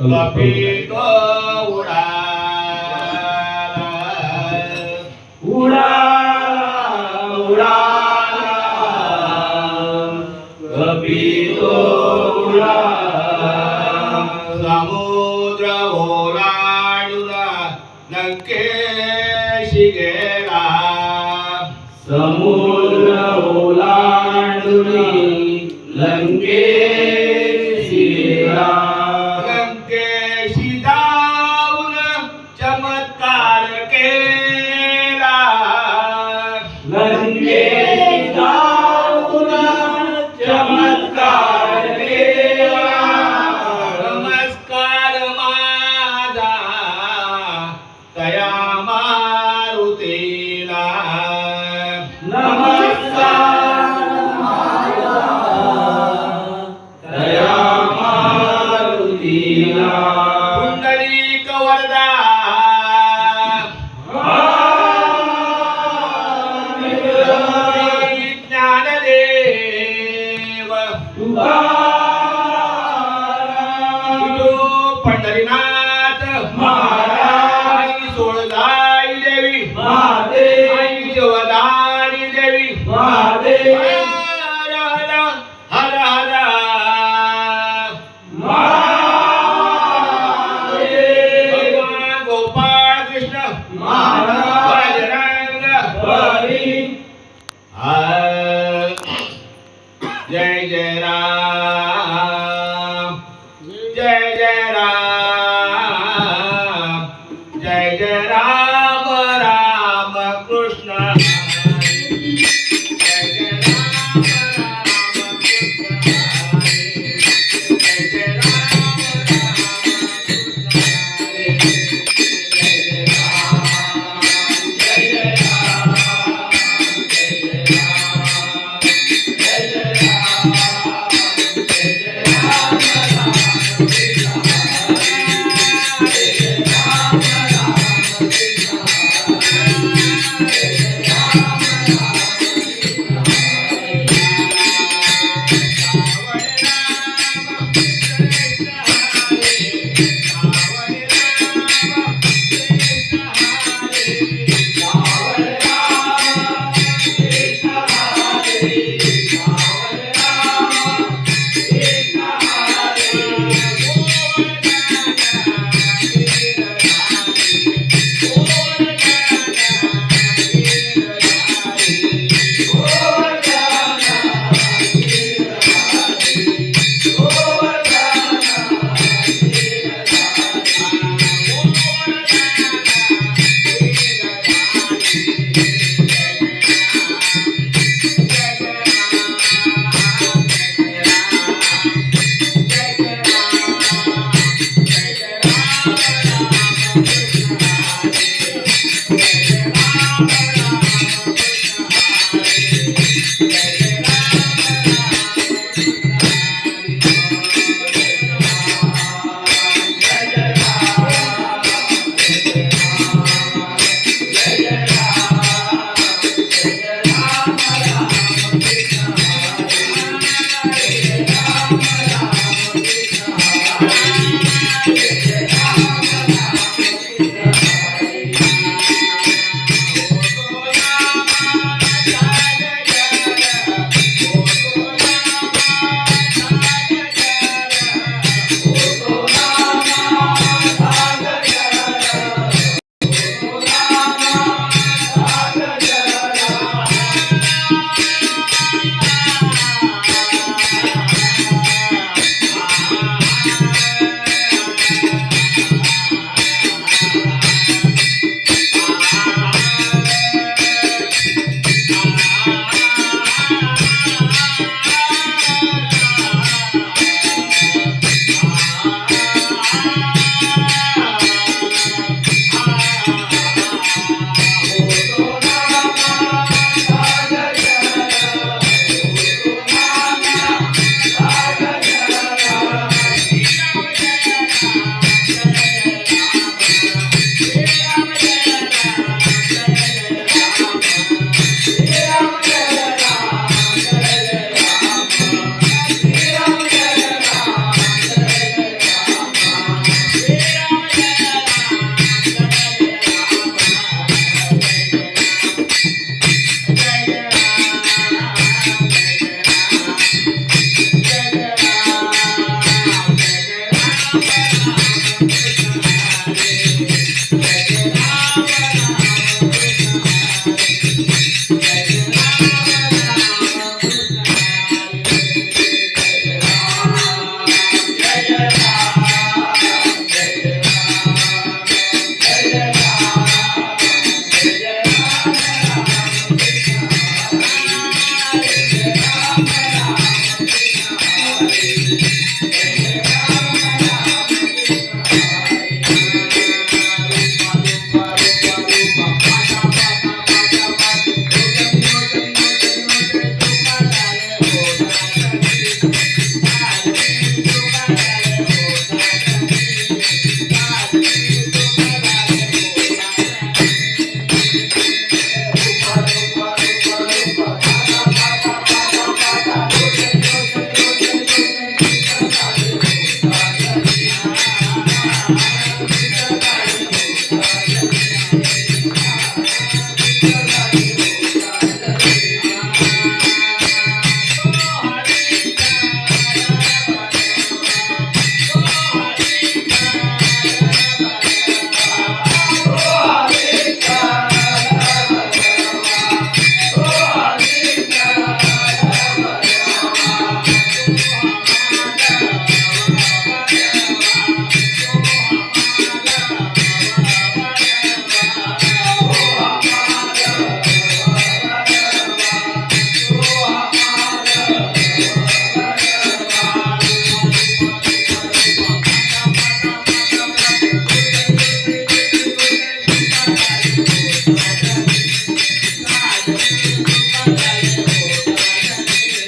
कपितो उडाला उडाला उडाला कपितो समुद्र ओलाडुला लंकेशी गेला. समुद्र ओलाडुली लंके না महाराज